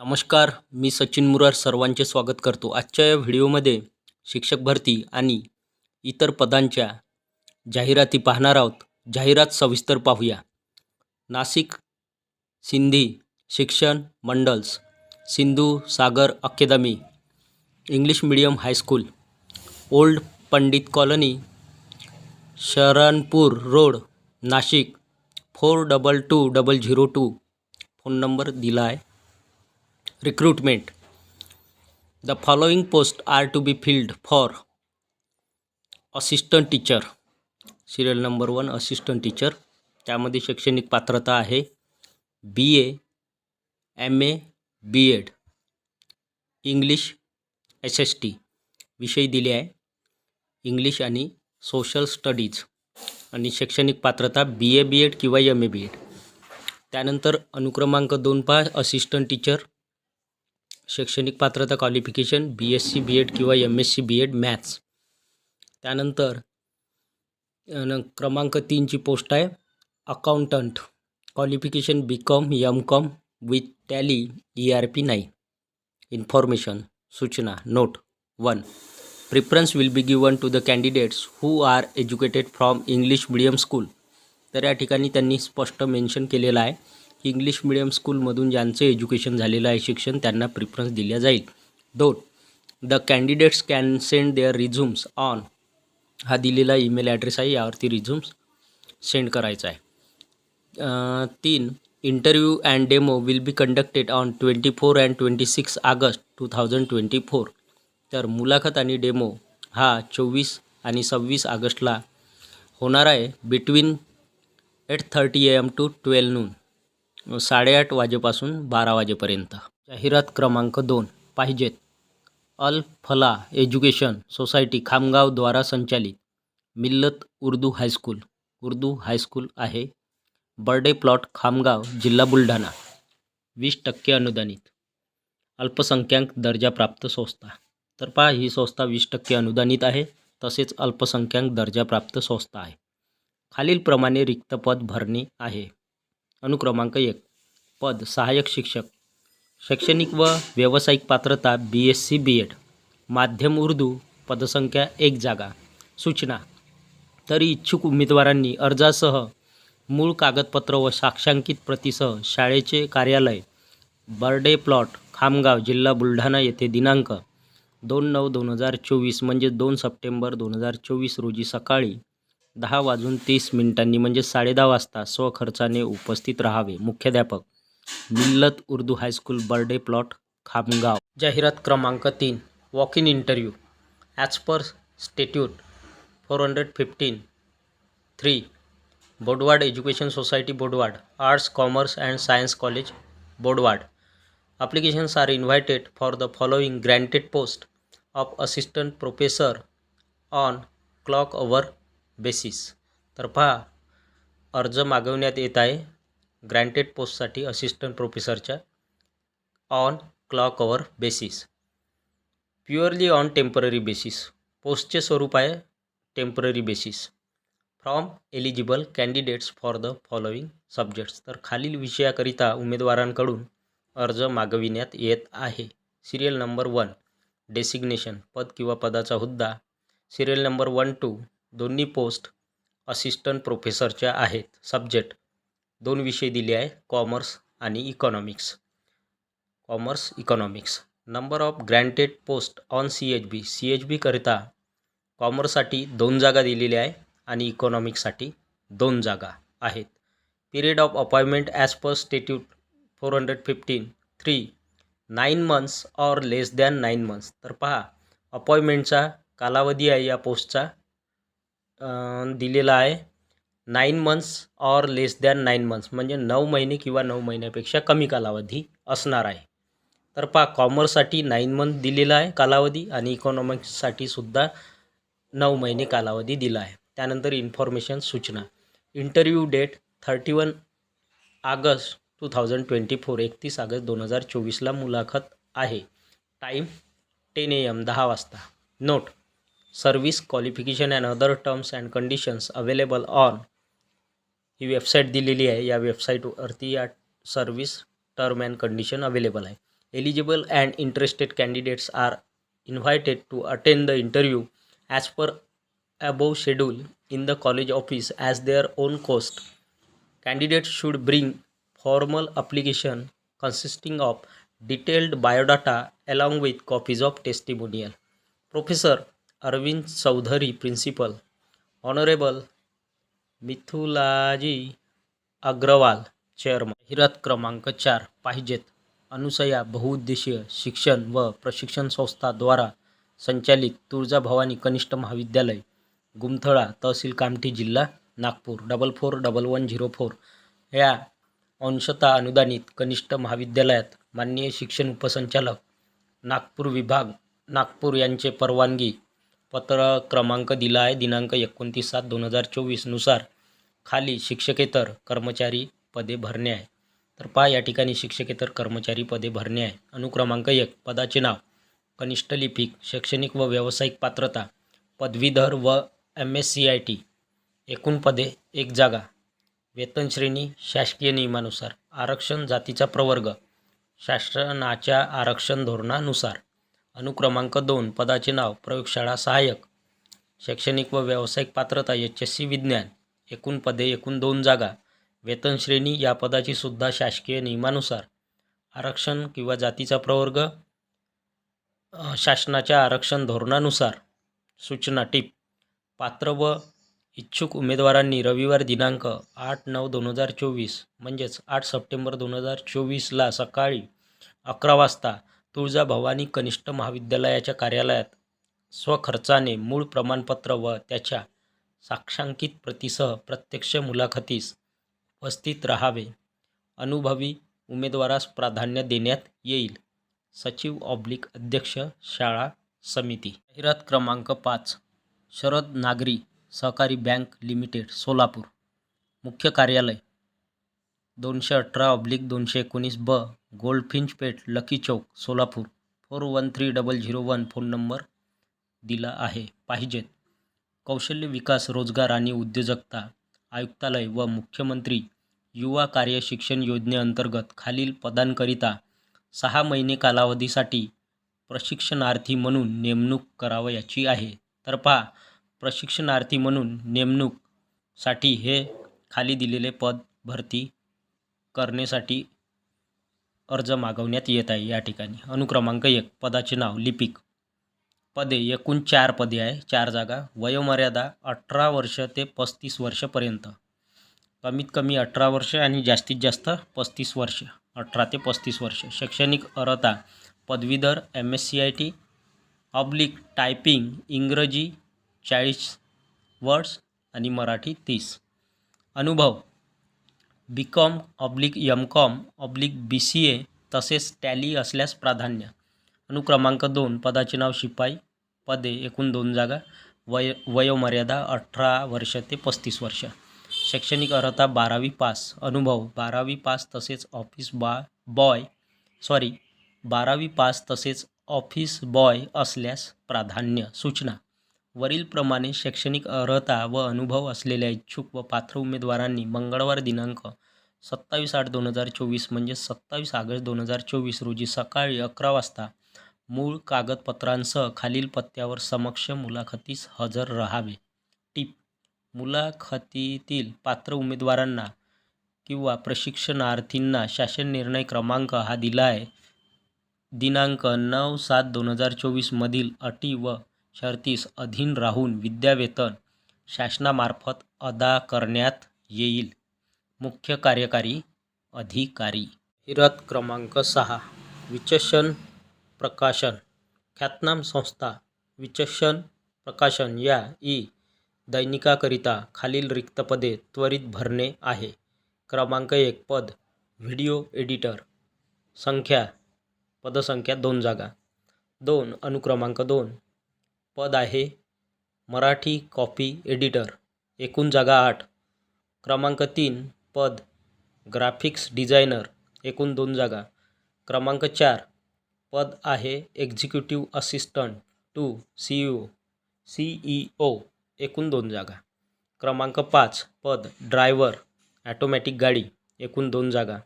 नमस्कार मी सचिन मुरार सर्वांचे स्वागत करतो. आजच्या या व्हिडिओमध्ये शिक्षक भरती आणि इतर पदांच्या जाहिराती पाहणार आहोत. जाहिरात सविस्तर पाहूया. Nashik Sindhi Shikshan Mandal's Sindhu Sagar academy English medium high school old Pandit colony Sharanpur road Nashik four double two double zero two phone number दिला आहे recruitment the following post are to be filled for assistant teacher serial number one assistant teacher त्यामध्ये शैक्षणिक पात्रता आहे B A M A B Ed English S S T विषय दिले आहे. English आणि सोशल स्टडीज आणि शैक्षणिक पात्रता बी ए बी एड किंवा एम ए बी एड त्यानंतर अनुक्रमांक दोन पहा असिस्टंट टीचर शैक्षणिक पात्रता qualification B S C B Ed किंवा M S C B Ed maths त्यानंतर अन क्रमांक तीनची पोस्ट आहे accountant qualification B com M com with tally E R P नाही. इन्फॉर्मेशन सूचना note one preference will be given to the candidates who are educated from English medium school तर या ठिकाणी त्यांनी स्पष्ट मेन्शन केलेलं आहे. इंग्लिश मिडियम स्कूलमधून ज्यांचं एज्युकेशन झालेलं आहे शिक्षण त्यांना प्रिफरन्स दिल्या जाईल. दोन the candidates can send their resumes on हा दिलेला ईमेल ॲड्रेस आहे यावरती रिझ्युम्स सेंड करायचा आहे. तीन interview and demo will be conducted on twenty four and twenty six August two thousand twenty four तर मुलाखत आणि डेमो हा चोवीस आणि सव्वीस ऑगस्टला होणार आहे between eight thirty A M to twelve noon साडेआठ वाजेपासून बारा वाजेपर्यंत. जाहिरात क्रमांक दोन. पाहिजेत. अल फला एज्युकेशन सोसायटी खामगावद्वारा संचालित. मिल्लत उर्दू हायस्कूल. उर्दू हायस्कूल आहे. बर्डे प्लॉट खामगाव जिल्हा बुलढाणा. वीस टक्के अनुदानित. अल्पसंख्याक दर्जाप्राप्त संस्था. तर पहा ही संस्था वीस टक्के अनुदानित आहे. तसेच अल्पसंख्याक दर्जाप्राप्त संस्था आहे. खालीलप्रमाणे रिक्त पद भरणे आहे. अनुक्रमांक एक. पद सहाय्यक शिक्षक. शैक्षणिक व व्यावसायिक पात्रता B S C B Ed माध्यम उर्दू पदसंख्या एक जागा. सूचना. तरी इच्छुक उमेदवारांनी अर्जासह मूळ कागदपत्र व साक्षांकित प्रतीसह शाळेचे कार्यालय बर्डे प्लॉट खामगाव जिल्हा बुलढाणा येथे दिनांक दोन नऊ दोन हजार चोवीस म्हणजे दोन सप्टेंबर दोन हजार चोवीस रोजी सकाळी दहा वाजून तीस मिनिटांनी म्हणजे साडेदहा वाजता स्वखर्चाने उपस्थित राहावे. मुख्याध्यापक Millat Urdu high school Barde plot Khamgaon. जाहिरात क्रमांक तीन walk in interview as per statute four hundred fifteen three Bodwad education society Bodwad arts commerce and science college Bodwad applications are invited for the following granted post of assistant professor on clock hour basis. तर पहा अर्ज मागवण्यात येत आहे. Granted पोस्टसाठी assistant प्रोफेसरच्या on clock hour basis. Purely on temporary basis. पोस्टचे स्वरूप आहे temporary basis. From eligible candidates for the following subjects. तर खालील विषयाकरिता उमेदवारांकडून अर्ज मागविण्यात येत आहे. सिरियल नंबर वन डेसिग्नेशन पद किंवा पदाचा हुद्दा. सिरियल नंबर वन टू दोन्ही पोस्ट असिस्टंट प्रोफेसरच्या आहेत. सब्जेक्ट दोन विषय दिले आहे कॉमर्स आणि economics. Commerce economics. Number of granted post on C H B. C H बीकरिता कॉमर्ससाठी दोन जागा दिलेल्या आहे आणि इकॉनॉमिक्ससाठी दोन जागा आहेत. Period of appointment as per statute four hundred fifteen. Three nine months or less than nine months. तर पहा अपॉइंटमेंटचा कालावधी आहे या पोस्टचा. दिलेला आहे. Nine months or less than nine months म्हणजे नऊ महिने किंवा नऊ महिन्यापेक्षा कमी कालावधी असणार आहे. तर पहा कॉमर्ससाठी नाईन मंथ दिलेला आहे कालावधी आणि इकॉनॉमिक्ससाठी सुद्धा नऊ महिने कालावधी दिला आहे. त्यानंतर इन्फॉर्मेशन सूचना. Interview date thirty one August two thousand twenty four एकतीस ऑगस्ट दोन हजार चोवीसला मुलाखत आहे. टाईम टेन ए एम दहा वाजता. Note Service qualification and other terms and conditions available on ही वेबसाईट दिलेली आहे या वेबसाईटवरती या service term and condition available आहे Eligible and interested candidates are invited to attend the interview as per above schedule in the college office as their own cost. Candidates should bring formal application consisting of detailed biodata along with copies of testimonial. Professor Arvind Chaudhari principal honourable Mithulaji Agrawal chairman हिरत क्रमांक चार पाहिजेत. अनुसया बहुउद्देशीय शिक्षण व प्रशिक्षण संस्थाद्वारा संचालित तुळजाभवानी कनिष्ठ महाविद्यालय गुमथळा तहसील कामठी जिल्हा Nagpur. Double four double one zero four या अंशतः अनुदानित कनिष्ठ महाविद्यालयात माननीय शिक्षण उपसंचालक नागपूर विभाग नागपूर यांचे परवानगी पत्र क्रमांक दिला आहे. दिनांक एकोणतीस सात दोन हजार चोवीसनुसार खाली शिक्षकेतर कर्मचारी पदे भरणे आहे. तर पहा या ठिकाणी शिक्षकेतर कर्मचारी पदे भरणे आहे. अनुक्रमांक एक पदाचे नाव कनिष्ठ लिपिक शैक्षणिक व व्यावसायिक पात्रता पदवीधर व M S C I T एकूण पदे एक जागा वेतन श्रेणी शासकीय नियमानुसार आरक्षण जातीचा प्रवर्ग शासनाच्या आरक्षण धोरणानुसार. अनुक्रमांक दोन पदाचे नाव प्रयोगशाळा सहाय्यक शैक्षणिक व व्यावसायिक पात्रता एच एस सी विज्ञान एकूण पदे एकूण दोन जागा वेतन श्रेणी या पदाची सुद्धा शासकीय नियमानुसार आरक्षण किंवा जातीचा प्रवर्ग शासनाच्या आरक्षण धोरणानुसार सूचना टीप पात्र व इच्छुक उमेदवारांनी रविवार दिनांक आठ नऊ दोन हजार चोवीस म्हणजेच आठ सप्टेंबर दोन हजार चोवीसला सकाळी अकरा वाजता तुळजाभवानी कनिष्ठ महाविद्यालयाच्या कार्यालयात स्वखर्चाने मूळ प्रमाणपत्र व त्याच्या साक्षांकित प्रतीसह प्रत्यक्ष मुलाखतीस उपस्थित राहावे. अनुभवी उमेदवारास प्राधान्य देण्यात येईल. सचिव ऑब्लिक अध्यक्ष शाळा समिती. जाहिरात क्रमांक पाच. शरद नागरी सहकारी बँक लिमिटेड सोलापूर. मुख्य कार्यालय. दोनशे अठरा ऑब्लिक दोनशे एकोणीस ब Goldfinch Peth lucky chowk Solapur four one three double zero one phone number दिला आहे. पाहिजेत कौशल्य विकास रोजगार आणि उद्योजकता आयुक्तालय व मुख्यमंत्री युवा कार्य शिक्षण योजनेअंतर्गत खालील पदांकरिता सहा महिने कालावधीसाठी प्रशिक्षणार्थी म्हणून नेमणूक करावयाची आहे. तर पहा प्रशिक्षणार्थी म्हणून नेमणूकसाठी हे खाली दिलेले पद भरती करण्यासाठी अर्ज मागवण्यात येत आहे या ठिकाणी. अनुक्रमांक एक पदाचे नाव लिपिक. पदे एकूण चार पदे आहे. चार जागा वयोमर्यादा अठरा वर्ष ते पस्तीस वर्षपर्यंत. कमीत कमी अठरा वर्ष आणि जास्तीत जास्त पस्तीस वर्ष अठरा ते पस्तीस वर्ष. शैक्षणिक अर्हता पदवीधर M S C I T oblique typing इंग्रजी चाळीस वर्ड्स आणि मराठी तीस. अनुभव B com oblique M com oblique B C A तसेच टॅली असल्यास प्राधान्य. अनुक्रमांक दोन पदाचे नाव शिपाई पदे एकूण दोन जागा वय वयोमर्यादा अठरा वर्ष ते पस्तीस वर्ष. शैक्षणिक अर्हता बारावी पास अनुभव बारावी पास तसेच ऑफिस बा बॉय सॉरी बारावी पास तसेच ऑफिस बॉय असल्यास प्राधान्य. सूचना वरीलप्रमाणे शैक्षणिक अर्हता व अनुभव असलेल्या इच्छुक व पात्र उमेदवारांनी मंगळवार दिनांक सत्तावीस आठ दोन हजार चोवीस म्हणजे सत्तावीस ऑगस्ट दोन हजार चोवीस रोजी सकाळी अकरा वाजता मूळ कागदपत्रांसह खालील पत्त्यावर समक्ष मुलाखतीस हजर राहावे. टीप मुलाखतीतील पात्र उमेदवारांना किंवा प्रशिक्षणार्थींना शासन निर्णय क्रमांक हा दिला आहे दिनांक नऊ सात दोन हजार चोवीसमधील अटी व शर्तीस अधीन राहून विद्यावेतन शासनामार्फत अदा करण्यात येईल. मुख्य कार्यकारी अधिकारी. हिरत क्रमांक सहा. विचशन प्रकाशन. ख्यातनाम संस्था विचक्षण प्रकाशन या ई दैनिकाकरिता खालील रिक्त पदे त्वरित भरणे आहे. क्रमांक एक पद. Video editor. संख्या. पदसंख्या दोन जागा. दोन. अनुक्रमांक दोन. पद आहे मराठी कॉपी एडिटर एकूण जागा आठ. क्रमांक तीन पद ग्राफिक्स डिझायनर एकूण दोन जागा. क्रमांक चार पद आहे executive assistant to C O C E O एकूण दोन जागा. क्रमांक पाच पद ड्रायव्हर ॲटोमॅटिक गाडी एकूण दोन जागा.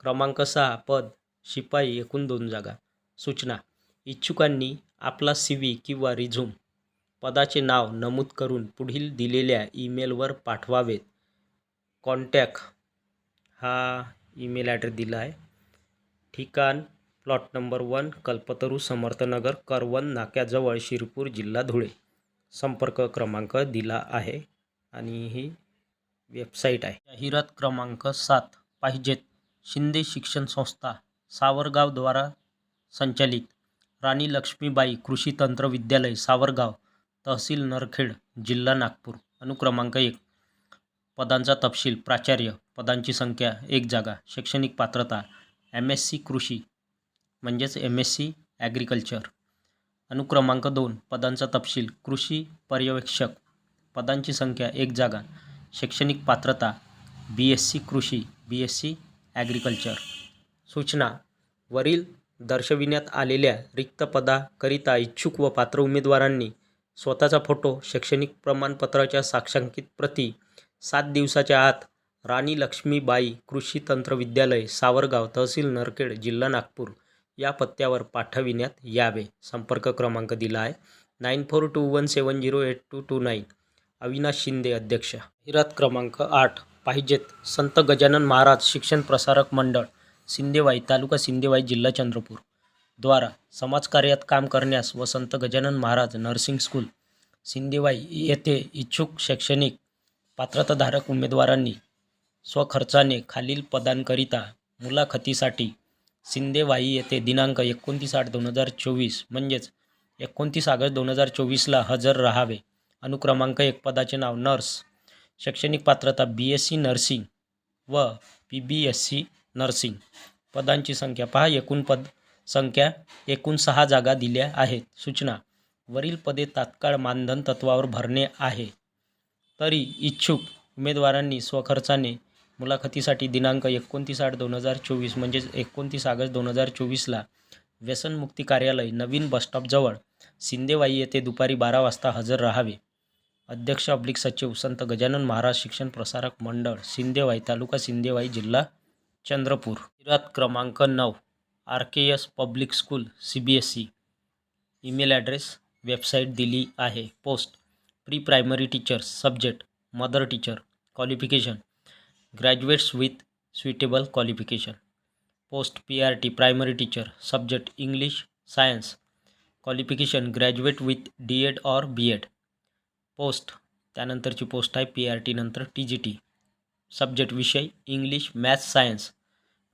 क्रमांक सहा पद शिपाई एकूण दोन जागा. सूचना इच्छुकांनी आपला सी व्ही किंवा रिझ्यूम पदाचे नाव नमूद करून पुढील दिलेल्या ईमेलवर पाठवावेत. कॉन्टॅक्ट हा ईमेल ॲड्रेस दिला आहे. ठिकाण plot number one Kalpataru Samarthnagar करवन नाक्याजवळ शिरपूर जिल्हा धुळे. संपर्क क्रमांक दिला आहे आणि ही वेबसाईट आहे. जाहिरात क्रमांक सात पाहिजेत. शिंदे शिक्षण संस्था सावरगावद्वारा संचालित राणी लक्ष्मीबाई कृषी तंत्र विद्यालय सावरगाव तहसील नरखेड जिल्हा नागपूर. अनुक्रमांक एक. पदांचा तपशील प्राचार्य. पदांची संख्या एक जागा. शैक्षणिक पात्रता एम एस सी कृषी म्हणजेच एम एस सी ॲग्रिकल्चर. अनुक्रमांक दोन. पदांचा तपशील कृषी पर्यवेक्षक. पदांची संख्या एक जागा. शैक्षणिक पात्रता बी एस सी कृषी बी एस सी ॲग्रिकल्चर. सूचना. वरील दर्शविण्यात आलेल्या रिक्त पदाकरिता इच्छुक व पात्र उमेदवारांनी स्वतःचा फोटो शैक्षणिक प्रमाणपत्राच्या साक्षांकित प्रती सात दिवसाच्या आत राणी लक्ष्मीबाई कृषी तंत्र विद्यालय सावरगाव तहसील नरखेड जिल्हा नागपूर या पत्त्यावर पाठविण्यात यावे. संपर्क क्रमांक दिला आहे nine four two one seven zero eight two two nine. Avinash Shinde अध्यक्ष. जाहिरात क्रमांक आठ. पाहिजेत संत गजानन महाराज शिक्षण प्रसारक मंडळ. सिंदेवाई तालुका सिंदेवाई जिल्हा चंद्रपूर द्वारा समाजकार्यात काम करण्यास व संत गजानन महाराज नर्सिंग स्कूल सिंदेवाई येथे इच्छुक शैक्षणिक पात्रताधारक उमेदवारांनी स्वखर्चाने खालील पदांकरिता मुलाखतीसाठी सिंदेवाई येथे दिनांक एकोणतीस आठ दोन हजार चोवीस म्हणजेच एकोणतीस ऑगस्ट दोन हजार चोवीसला हजर राहावे. अनुक्रमांक एक पदाचे नाव नर्स शैक्षणिक पात्रता बी एस सी नर्सिंग व P B S C nursing पदांची संख्या पहा. एकूण पद संख्या एकूण सहा जागा दिल्या आहेत. सूचना. वरील पदे तात्काळ मानधन तत्वावर भरणे आहे. तरी इच्छुक उमेदवारांनी स्वखर्चाने मुलाखतीसाठी दिनांक एकोणतीस आठ दोन हजार चोवीस म्हणजेच एकोणतीस ऑगस्ट दोन हजार चोवीसला व्यसनमुक्ती कार्यालय नवीन बसस्टॉपजवळ सिंदेवाई येथे दुपारी बारा वाजता हजर राहावे. अध्यक्ष अब्लिक सचिव संत गजानन महाराज शिक्षण प्रसारक मंडळ सिंदेवाई तालुका सिंदेवाई जिल्हा चंद्रपूर जाहिरात क्रमांक नऊ R K S public school C B S E. Email address website दिली आहे. Post pre primary teachers subject mother teacher qualification graduates with suitable qualification. Post P R T primary teacher subject English science qualification graduate with D Ed or B Ed. Post त्यानंतरची post आहे P R T नंतर T G T. Subject विषय English maths science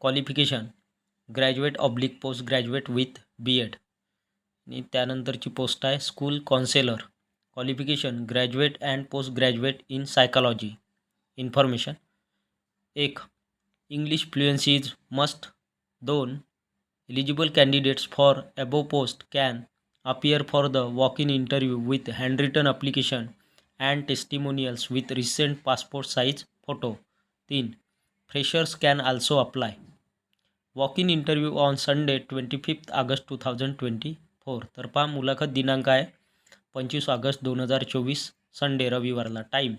qualification graduate oblique post graduate with B Ed आणि त्यानंतरची post आहे school counsellor qualification graduate and post graduate in psychology information एक English fluency is must दोन eligible candidates for above post can appear for the walk-in interview with handwritten application and testimonials with recent passport size photo. 3. Freshers can also apply. Walk-in interview on Sunday 25th August 2024. तर पहा मुलाखत दिनांक आहे पंचवीस August दोन हजार चोवीस Sunday रविवारला time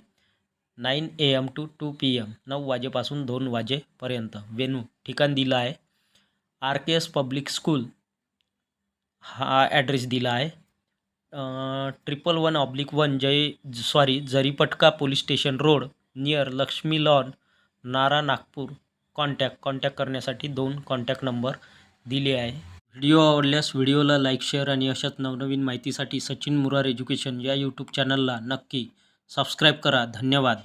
nine A M to two P M नऊ वाजेपासून दोन वाजेपर्यंत वेनू ठिकाण दिलं आहे R K S public school हा ॲड्रेस दिला आहे ट्रिपल वन ऑब्लिक वन जय sorry Jaripatka police station road near Lakshmi lawn Nara Nagpur. Contact contact करण्यासाठी दोन कॉन्टॅक्ट नंबर दिले आहे. व्हिडिओ आवडल्यास व्हिडिओला लाईक शेअर आणि अशाच नवनवीन माहितीसाठी सचिन मुरार एज्युकेशन या यूट्यूब चॅनलला नक्की सबस्क्राईब करा. धन्यवाद.